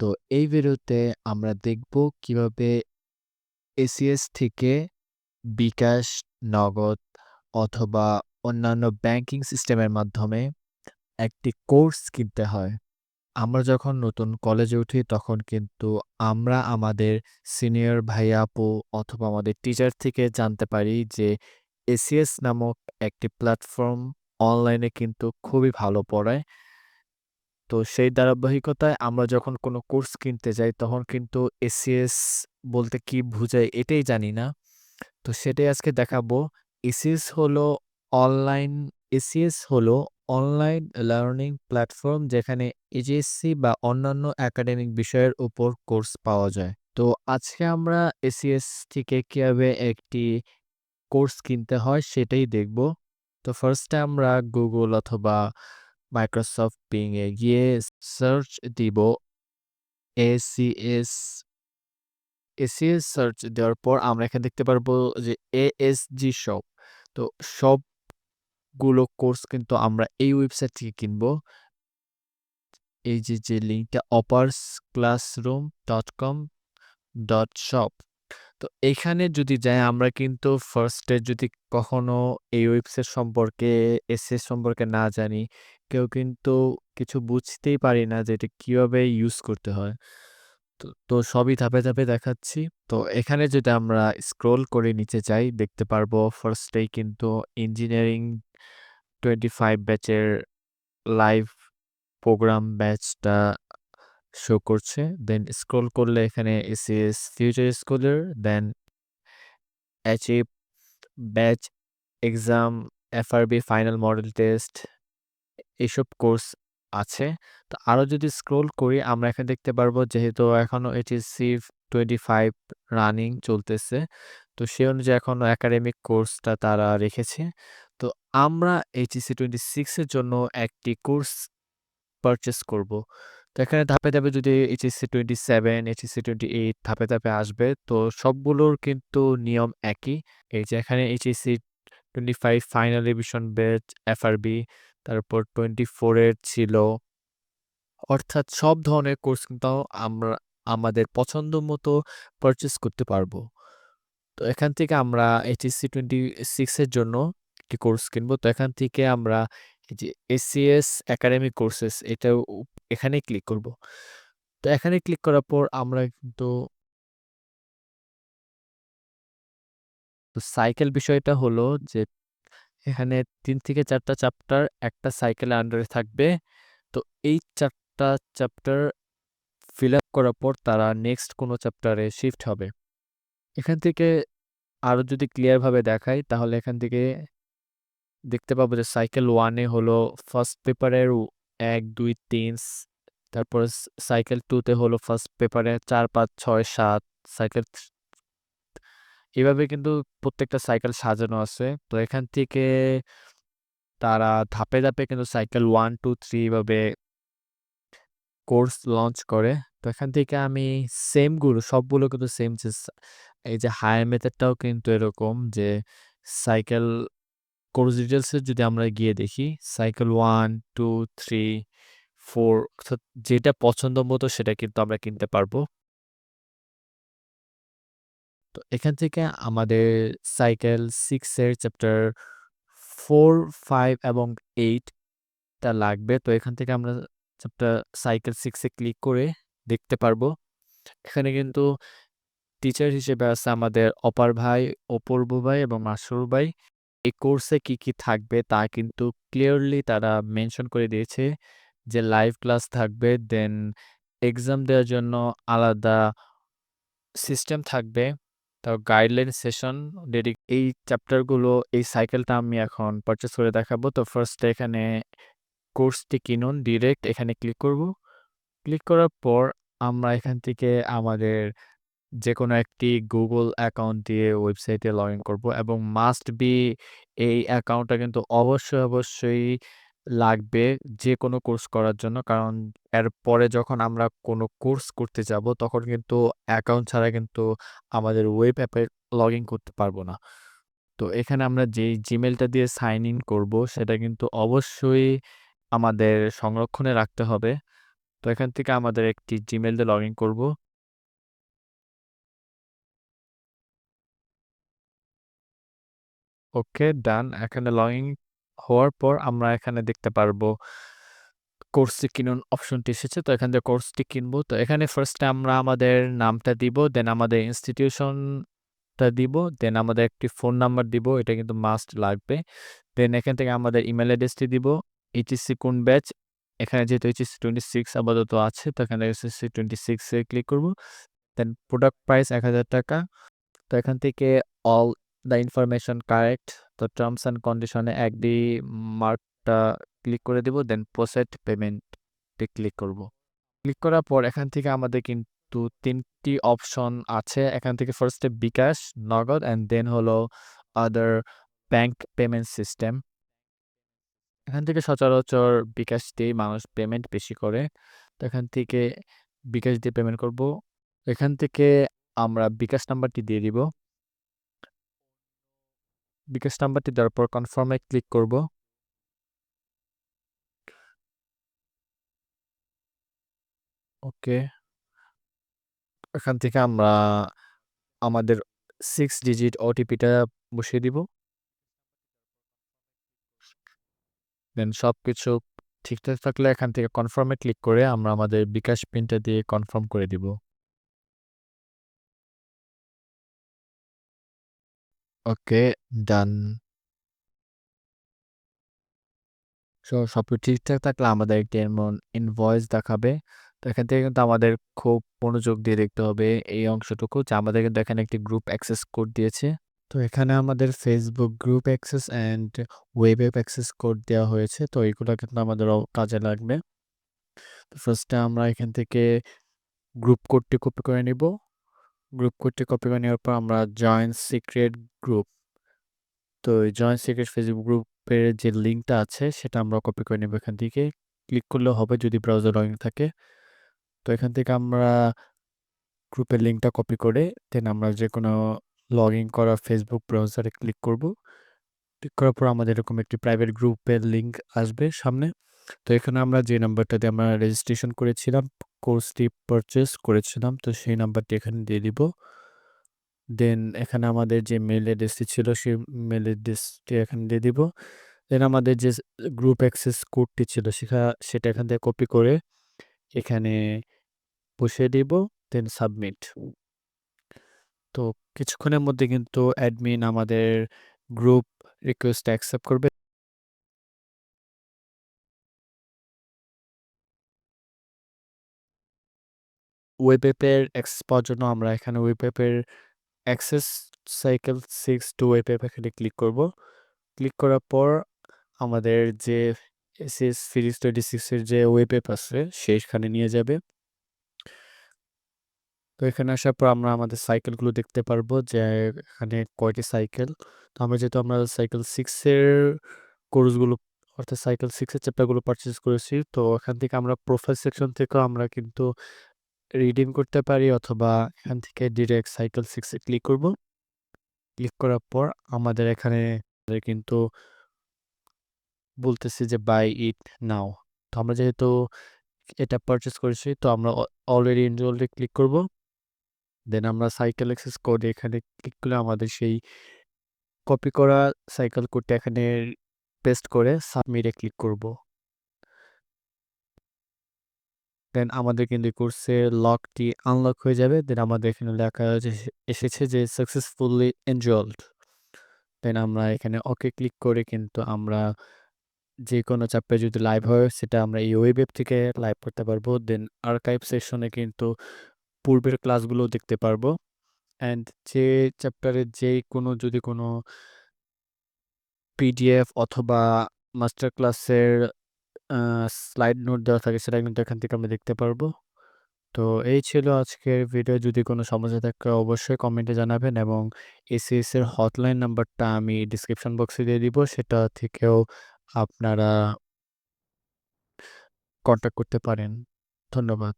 তো এই ভিডিওতে আমরা দেখব কীভাবে এসিএস থেকে বিকাশ, নগদ অথবা অন্যান্য ব্যাংকিং সিস্টেমের মাধ্যমে একটি কোর্স কিনতে হয়। আমরা যখন নতুন কলেজে উঠি তখন কিন্তু আমরা আমাদের সিনিয়র ভাইয়া আপু অথবা আমাদের টিচার থেকে জানতে পারি যে এসিএস নামক একটি প্ল্যাটফর্ম অনলাইনে কিন্তু খুবই ভালো পড়ায়। তো সেই ধারাবাহিকতায় আমরা যখন কোনো কোর্স কিনতে যাই, তখন কিন্তু এসিএস বলতে কি বুঝায় এটাই জানি না। তো সেটাই আজকে দেখাবো। এসিএস হলো অনলাইন, এসিএস হলো অনলাইন লার্নিং প্ল্যাটফর্ম যেখানে এজিএসসি বা অন্যান্য একাডেমিক বিষয়ের উপর কোর্স পাওয়া যায়। তো আজকে আমরা এসিএস থেকে কীভাবে একটি কোর্স কিনতে হয় সেটাই দেখব। তো ফার্স্টে আমরা গুগল অথবা মাইক্রোসফট এ গিয়ে সার্চ দিব এসিএস এসিএস সার্চ দেওয়ার পর আমরা এখানে দেখতে পারব যে এএসজি শপ। তো সবগুলো কোর্স কিন্তু আমরা এই ওয়েবসাইট থেকে কিনবো। এই যে, যে লিঙ্কটা Apar's classroom dot com dot shop. তো এখানে যদি যাই আমরা কিন্তু ফার্স্টে যদি কখনো এই ওয়েবসাইট সম্পর্কে এসএস সম্পর্কে না জানি, কেউ কিন্তু কিছু বুঝতেই পারি না যে এটা কীভাবে ইউজ করতে হয়। তো তো সবই ধাপে, ধাপে দেখাচ্ছি। তো এখানে যদি আমরা স্ক্রল করে নিচে যাই দেখতে পারব ফার্স্টেই কিন্তু ইঞ্জিনিয়ারিং 25 ব্যাচের লাইভ প্রোগ্রাম ব্যাচটা শো করছে। দেন স্ক্রল করলে এখানে ACS future scholar, then achieve batch, exam, FRB final model test এইসব কোর্স আছে। তো আরও যদি স্ক্রল করি আমরা এখানে দেখতে পারব যেহেতু এখনও এইচএসসি 25 রানিং চলতেছে। তো সে অনুযায়ী এখনও একাডেমিক কোর্সটা তারা রেখেছে। তো আমরা এইচএসসি টোয়েন্টি সিক্সের জন্য একটি কোর্স পারচেস করব। তো এখানে ধাপে, ধাপে যদি এইচএসসি 27, এইচএসসি 28 ধাপে, ধাপে আসবে। তো সবগুলোর কিন্তু নিয়ম একই। এই যে এখানে HSC 25 final revision batch, FRB, তারপর 24 এর ছিল। অর্থাৎ সব ধরনের কোর্স কিন্তু আমরা আমাদের পছন্দ মতো পারচেজ করতে পারব। তো এখান থেকে আমরা এইচএসসি টোয়েন্টি সিক্সের জন্য একটি কোর্স কিনবো। তো এখান থেকে আমরা যে এসিএস একাডেমিক কোর্সেস এটা এখানে ক্লিক করব। তো এখানে ক্লিক করার পর আমরা কিন্তু তো সাইকেল বিষয়টা হলো যে এখানে তিন থেকে ৪ টা চ্যাপ্টার একটা সাইকেলের আন্ডারে থাকবে। তো এই চারটা চ্যাপ্টার ফিল আপ করার পর তারা নেক্সট কোনো চ্যাপ্টারে শিফট হবে। এখান থেকে আরও যদি ক্লিয়ার ভাবে দেখাই, তাহলে এখান থেকে দেখতে পাবো যে সাইকেল 1 এ হলো ফার্স্ট পেপারের ১, ২, ৩ তারপর সাইকেল টুতে হলো ফার্স্ট পেপারে ৪, ৫, ৬, ৭ সাইকেল এভাবে কিন্তু প্রত্যেকটা সাইকেল সাজানো আছে। তো এখান থেকে তারা ধাপে, ধাপে কিন্তু সাইকেল 1, 2, 3 এভাবে কোর্স লঞ্চ করে। তো এখান থেকে আমি সেমগুলো সবগুলো কিন্তু সেম যে এই যে হায়ার মেথডটাও কিন্তু এরকম যে সাইকেল কোর্স ডিটেলসে যদি আমরা গিয়ে দেখি সাইকেল 1, 2, 3, 4 অর্থাৎ যেটা পছন্দ মতো সেটা কিন্তু আমরা কিনতে পারব। তো এখান থেকে আমাদের সাইকেল সিক্সের চ্যাপ্টার 4, 5 এবং 8 টা লাগবে। তো এখান থেকে আমরা চ্যাপ্টার সাইকেল সিক্সে ক্লিক করে দেখতে পারব। এখানে কিন্তু টিচার হিসেবে আছে আমাদের অপার ভাই, অপূর্ব ভাই এবং মাসুর ভাই। এই কোর্সে কি, কি থাকবে তা কিন্তু ক্লিয়ারলি তারা মেনশন করে দিয়েছে যে লাইভ ক্লাস থাকবে, দেন এক্সাম দেওয়ার জন্য আলাদা সিস্টেম থাকবে। তারপর গাইডলাইন সেশন ডেডি এই চ্যাপ্টারগুলো এই সাইকেলটা আমি এখন পারচেস করে দেখাবো। তো ফার্স্টে এখানে কোর্সটি কিনুন ডিরেক্ট এখানে ক্লিক করব। ক্লিক করার পর আমরা এখান থেকে আমাদের যেকোনো একটি গুগল অ্যাকাউন্ট দিয়ে ওয়েবসাইটে লগ ইন করব এবং মাস্ট বি এই অ্যাকাউন্টটা কিন্তু অবশ্যই, অবশ্যই লাগবে যে কোনো কোর্স করার জন্য। কারণ এরপরে যখন আমরা কোনো কোর্স করতে যাব তখন কিন্তু অ্যাকাউন্ট ছাড়া কিন্তু আমাদের ওয়েব অ্যাপে লগ ইন করতে পারব না। তো এখানে আমরা যেই জিমেলটা দিয়ে সাইন ইন করব সেটা কিন্তু অবশ্যই আমাদের সংরক্ষণে রাখতে হবে। তো এখান থেকে আমাদের একটি জিমেল দিয়ে লগ ইন করব ওকে, ডান। এখানে লগ ইন হওয়ার পর আমরা এখানে দেখতে পারব কোর্সটি কিনুন অপশনটি এসেছে। তো এখান থেকে কোর্সটি কিনবো। তো এখানে ফার্স্টে আমরা আমাদের নামটা দিব দেন আমাদের ইনস্টিটিউশনটা দিব দেন আমাদের একটি ফোন নাম্বার দিব, এটা কিন্তু মাস্ট লাগবে। দেন এখান থেকে আমাদের ইমেল অ্যাড্রেসটি দিব এইচএসসি কোন ব্যাচ এখানে যেহেতু এইচএসসি টোয়েন্টি সিক্স আপাতত আছে, তো এখানে এইচএসসি টোয়েন্টি সিক্সে ক্লিক করব। দেন প্রোডাক্ট প্রাইস এক হাজার টাকা। তো এখান থেকে অল দ্য ইনফরমেশন কারেক্ট তো টার্মস অ্যান্ড কন্ডিশনে এক ডি মার্কটা ক্লিক করে দেব দেন প্রসেড পেমেন্টে ক্লিক করব। ক্লিক করার পর এখান থেকে আমাদের কিন্তু তিনটি অপশন আছে। এখান থেকে ফার্স্টে বিকাশ, নগদ অ্যান্ড দেন হলো আদার ব্যাংক পেমেন্ট সিস্টেম এখান থেকে সচরাচর বিকাশ দিয়ে মানুষ পেমেন্ট বেশি করে। তো এখান থেকে বিকাশ দিয়ে পেমেন্ট করব। এখান থেকে আমরা বিকাশ নাম্বারটি দিয়ে দিব। বিকাশ নাম্বারটি দেওয়ার পর কনফার্মে ক্লিক করব ওকে এখান থেকে আমরা আমাদের সিক্স ডিজিট ওটিপিটা বসিয়ে দিব। দেন সব কিছু ঠিকঠাক থাকলে এখান থেকে কনফার্মে ক্লিক করে আমরা আমাদের বিকাশ পিনটা দিয়ে কনফার্ম করে দিব। ওকে ডান সো সব ঠিকঠাক থাকলে আমাদের একটি এমন ইনভয়েস দেখাবে। তো এখান থেকে কিন্তু আমাদের খুব মনোযোগ দিয়ে দেখতে হবে এই অংশটুকু যে আমাদের কিন্তু এখানে একটি গ্রুপ অ্যাক্সেস কোড দিয়েছে। তো এখানে আমাদের Facebook group access and web app access code দেওয়া হয়েছে। তো এইগুলো কিন্তু আমাদের কাজে লাগবে। তো ফার্স্টে আমরা এখান থেকে গ্রুপ কোডটি কপি করে নিব। গ্রুপ কোডটি কপি করে নেওয়ার পর আমরা জয়েন্ট সিক্রেট গ্রুপ তো এই জয়েন্ট সিক্রেট ফেসবুক গ্রুপের যে লিঙ্কটা আছে, সেটা আমরা কপি করে নেব এখান থেকে। ক্লিক করলেও হবে যদি ব্রাউজার লগ থাকে। তো এখান থেকে আমরা গ্রুপের লিঙ্কটা কপি করে দেন আমরা যে কোনো লগ ইন করা ফেসবুক ব্রাউজারে ক্লিক করব। ক্লিক করার পর আমাদের এরকম একটি প্রাইভেট গ্রুপের লিঙ্ক আসবে সামনে। তো এখানে আমরা যে নাম্বারটা দিয়ে আমরা রেজিস্ট্রেশন করেছিলাম কোর্সটি পারচেস করেছিলাম, তো সেই নাম্বারটি এখানে দিয়ে দিব। দেন এখানে আমাদের যে মেল অ্যাড্রেসটি ছিল, সেই মেল অ্যাড্রেসটি এখানে দিয়ে দিব। দেন আমাদের যে গ্রুপ অ্যাক্সেস কোডটি ছিল সেটা সেটা এখান থেকে কপি করে এখানে বসিয়ে দিব দেন সাবমিট তো কিছুক্ষণের মধ্যে কিন্তু অ্যাডমিন আমাদের গ্রুপ রিকোয়েস্ট অ্যাকসেপ্ট করবে। ওয়েব অ্যাপের অ্যাক্সেস পাওয়ার জন্য আমরা এখানে web access cycle six to web এখানে ক্লিক করব। ক্লিক করার পর আমাদের যে এসএস সিরিজ টোয়েন্টি সিক্সের যে ওয়েব অ্যাপ আছে সেইখানে নিয়ে যাবে। তো এখানে আসার পর আমরা আমাদের সাইকেলগুলো দেখতে পারব যে এখানে কয়টি সাইকেল তো আমরা যেহেতু আমরা সাইকেল সিক্সের কোর্সগুলো অর্থাৎ সাইকেল সিক্সের চ্যাপ্টারগুলো পারচেস করেছি, তো এখান থেকে আমরা প্রোফাইল সেকশন থেকেও আমরা কিন্তু রিডিম করতে পারি অথবা এখান থেকে ডিরেক্ট সাইকেল সিক্সে ক্লিক করব। ক্লিক করার পর আমাদের এখানে কিন্তু বলতেছি যে বাই ইট নাও তো আমরা যেহেতু এটা পারচেস করেছি, তো আমরা অলরেডি ইনরোলে ক্লিক করব। দেন আমরা সাইকেল অ্যাক্সেস কোড এখানে ক্লিক করলে আমাদের সেই কপি করা সাইকেল কোডটা এখানে পেস্ট করে সাবমিটে ক্লিক করব। দেন আমাদের কিন্তু কোর্সের লকটি আনলক হয়ে যাবে। দেন আমাদের এখানে লেখা এসেছে যে সাকসেসফুলি এনজলড দেন আমরা এখানে ওকে ক্লিক করে কিন্তু আমরা যে কোনো চ্যাপ্টার যদি লাইভ হয়, সেটা আমরা এই ওয়েব থেকে লাইভ করতে পারব। দেন আর্কাইভ সেশনে কিন্তু পূর্বের ক্লাসগুলো দেখতে পারব। অ্যান্ড যে চ্যাপ্টারের যে কোনো, যদি কোনো পিডিএফ অথবা মাস্টার ক্লাসের স্লাইড নোট দেওয়া থাকে, সেটা কিন্তু এখান থেকে আমরা দেখতে পারব। তো এই ছিল আজকের ভিডিও যদি কোনো সমস্যা থাকে, অবশ্যই কমেন্টে জানাবেন এবং এসিএস এর হটলাইন নাম্বারটা আমি ডিসক্রিপশন বক্সে দিয়ে দিব। সেটা থেকেও আপনারা কন্ট্যাক্ট করতে পারেন। ধন্যবাদ।